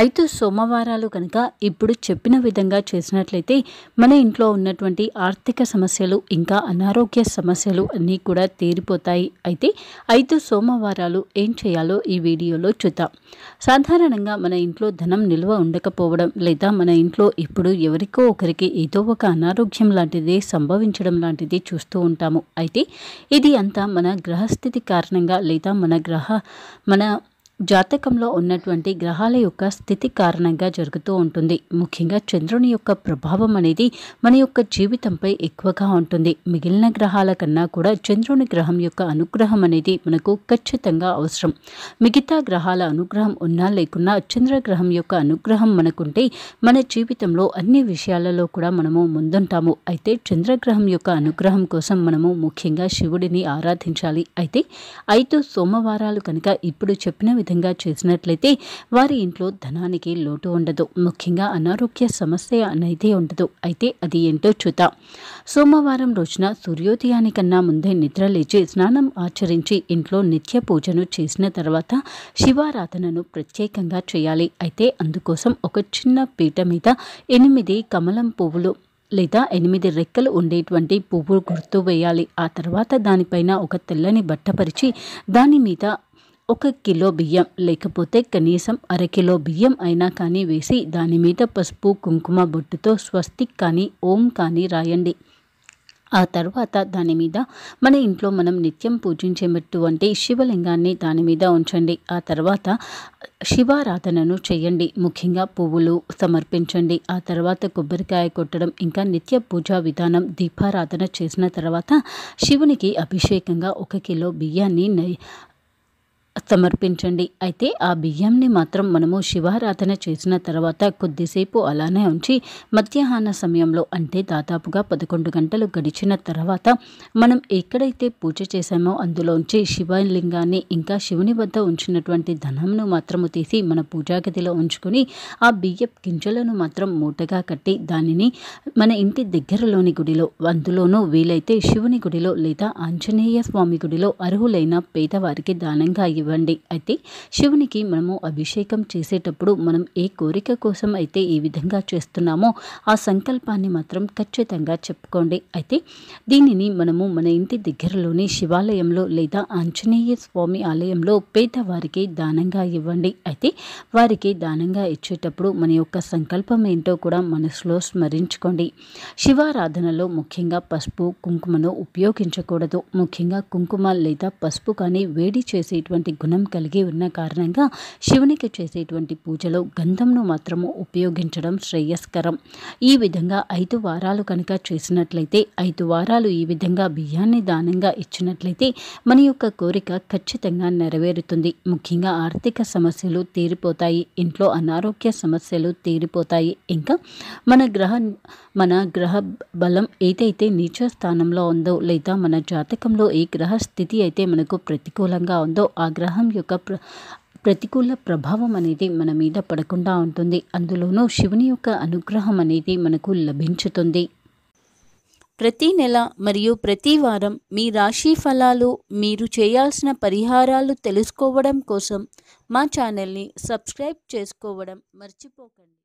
అయితే సోమవారాలు కనుక ఇప్పుడు చెప్పిన విధంగా చేసినట్లయితే మన ఇంట్లో ఉన్నటువంటి ఆర్థిక సమస్యలు ఇంకా అనారోగ్య సమస్యలు అన్నీ కూడా తీరిపోతాయి. అయితే ఐదు సోమవారాలు ఏం చేయాలో ఈ వీడియోలో చూద్దాం. సాధారణంగా మన ఇంట్లో ధనం నిల్వ ఉండకపోవడం లేదా మన ఇంట్లో ఇప్పుడు ఎవరికో ఒకరికి ఏదో ఒక అనారోగ్యం లాంటిది సంభవించడం లాంటిది చూస్తూ ఉంటాము. అయితే ఇది అంతా మన గ్రహస్థితి కారణంగా లేదా మన గ్రహ మన జాతకంలో ఉన్నటువంటి గ్రహాల యొక్క స్థితి కారణంగా జరుగుతూ ఉంటుంది. ముఖ్యంగా చంద్రుని యొక్క ప్రభావం అనేది మన యొక్క జీవితంపై ఎక్కువగా ఉంటుంది. మిగిలిన గ్రహాల కన్నా కూడా చంద్రుని గ్రహం యొక్క అనుగ్రహం అనేది మనకు ఖచ్చితంగా అవసరం. మిగతా గ్రహాల అనుగ్రహం ఉన్నా లేకున్నా చంద్రగ్రహం యొక్క అనుగ్రహం మనకుంటే మన జీవితంలో అన్ని విషయాలలో కూడా మనము ముందుంటాము. అయితే చంద్రగ్రహం యొక్క అనుగ్రహం కోసం మనము ముఖ్యంగా శివుడిని ఆరాధించాలి. అయితే ఐదు సోమవారాలు కనుక ఇప్పుడు చెప్పిన విధంగా చేసినట్లయితే వారి ఇంట్లో ధనానికి లోటు ఉండదు. ముఖ్యంగా అనారోగ్య సమస్య అనేది ఉండదు. అయితే అది ఏంటో చూద్దాం. సోమవారం రోజున సూర్యోదయానికన్నా ముందే నిద్ర లేచి స్నానం ఆచరించి ఇంట్లో నిత్య పూజను చేసిన తర్వాత శివారాధనను ప్రత్యేకంగా చేయాలి. అయితే అందుకోసం ఒక చిన్న పీట మీద ఎనిమిది కమలం పువ్వులు లేదా ఎనిమిది రెక్కలు ఉండేటువంటి పువ్వు గుర్తు వేయాలి. ఆ తర్వాత దానిపైన ఒక తెల్లని బట్ట పరిచి దాని మీద ఒక కిలో బియ్యం లేకపోతే కనీసం అరకిలో బియ్యం అయినా కానీ వేసి దాని మీద పసుపు కుంకుమ బొట్టుతో స్వస్తిక్ కానీ ఓం కానీ రాయండి. ఆ తర్వాత దాని మీద మన ఇంట్లో మనం నిత్యం పూజించేటువంటి శివలింగాన్ని దాని మీద ఉంచండి. ఆ తర్వాత శివారాధనను చేయండి. ముఖ్యంగా పువ్వులు సమర్పించండి. ఆ తర్వాత కొబ్బరికాయ కొట్టడం ఇంకా నిత్య పూజా విధానం దీపారాధన చేసిన తర్వాత శివునికి అభిషేకంగా ఒక కిలో బియ్యాన్ని నై సమర్పించండి అయితే ఆ బియ్యంని మాత్రం మనము శివారాధన చేసిన తర్వాత కొద్దిసేపు అలానే ఉంచి మధ్యాహ్న సమయంలో అంటే దాదాపుగా పదకొండు గంటలు గడిచిన తర్వాత మనం ఎక్కడైతే పూజ చేశామో అందులోంచి శివలింగాన్ని ఇంకా శివుని వద్ద ఉంచినటువంటి ధనంను మాత్రము తీసి మన పూజా గదిలో ఉంచుకొని ఆ బియ్యం గింజలను మాత్రం మూటగా కట్టి దానిని మన ఇంటి దగ్గరలోని గుడిలో అందులోనూ వీలైతే శివుని గుడిలో లేదా ఆంజనేయ స్వామి గుడిలో అర్హులైన పేదవారికి దానంగా ఇవ్వండి. అయితే శివునికి మనము అభిషేకం చేసేటప్పుడు మనం ఏ కోరిక కోసం అయితే ఈ విధంగా చేస్తున్నామో ఆ సంకల్పాన్ని మాత్రం ఖచ్చితంగా చెప్పుకోండి. అయితే దీనిని మనము మన ఇంటి దగ్గరలోని శివాలయంలో లేదా ఆంజనేయ స్వామి ఆలయంలో పేదవారికి దానంగా ఇవ్వండి. అయితే వారికి దానంగా ఇచ్చేటప్పుడు మన యొక్క సంకల్పం ఏంటో కూడా మనసులో స్మరించుకోండి. శివారాధనలో ముఖ్యంగా పసుపు కుంకుమను ఉపయోగించకూడదు. ముఖ్యంగా కుంకుమ లేదా పసుపు కానీ వేడి చేసేటువంటి గుణం కలిగి ఉన్న కారణంగా శివునికి చేసేటువంటి పూజలో గంధంను మాత్రము ఉపయోగించడం శ్రేయస్కరం. ఈ విధంగా ఐదు వారాలు కనుక చేసినట్లయితే ఐదు వారాలు ఈ విధంగా బియ్యాన్ని దానంగా ఇచ్చినట్లయితే మన యొక్క కోరిక ఖచ్చితంగా నెరవేరుతుంది. ముఖ్యంగా ఆర్థిక సమస్యలు తీరిపోతాయి ఇంట్లో అనారోగ్య సమస్యలు తీరిపోతాయి. ఇంకా మన గ్రహ మన గ్రహ బలం ఏదైతే నీచ స్థానంలో ఉందో లేదా మన జాతకంలో ఏ గ్రహ స్థితి అయితే మనకు ప్రతికూలంగా ఉందో ఆ గ్రహం యొక్క ప్ర ప్రతికూల ప్రభావం అనేది మన మీద పడకుండా ఉంటుంది. అందులోనూ శివుని యొక్క అనుగ్రహం అనేది మనకు లభించుతుంది. ప్రతి నెల మరియు ప్రతి వారం మీ రాశి ఫలాలు మీరు చేయాల్సిన పరిహారాలు తెలుసుకోవడం కోసం మా ఛానల్ని సబ్స్క్రైబ్ చేసుకోవడం మర్చిపోకండి.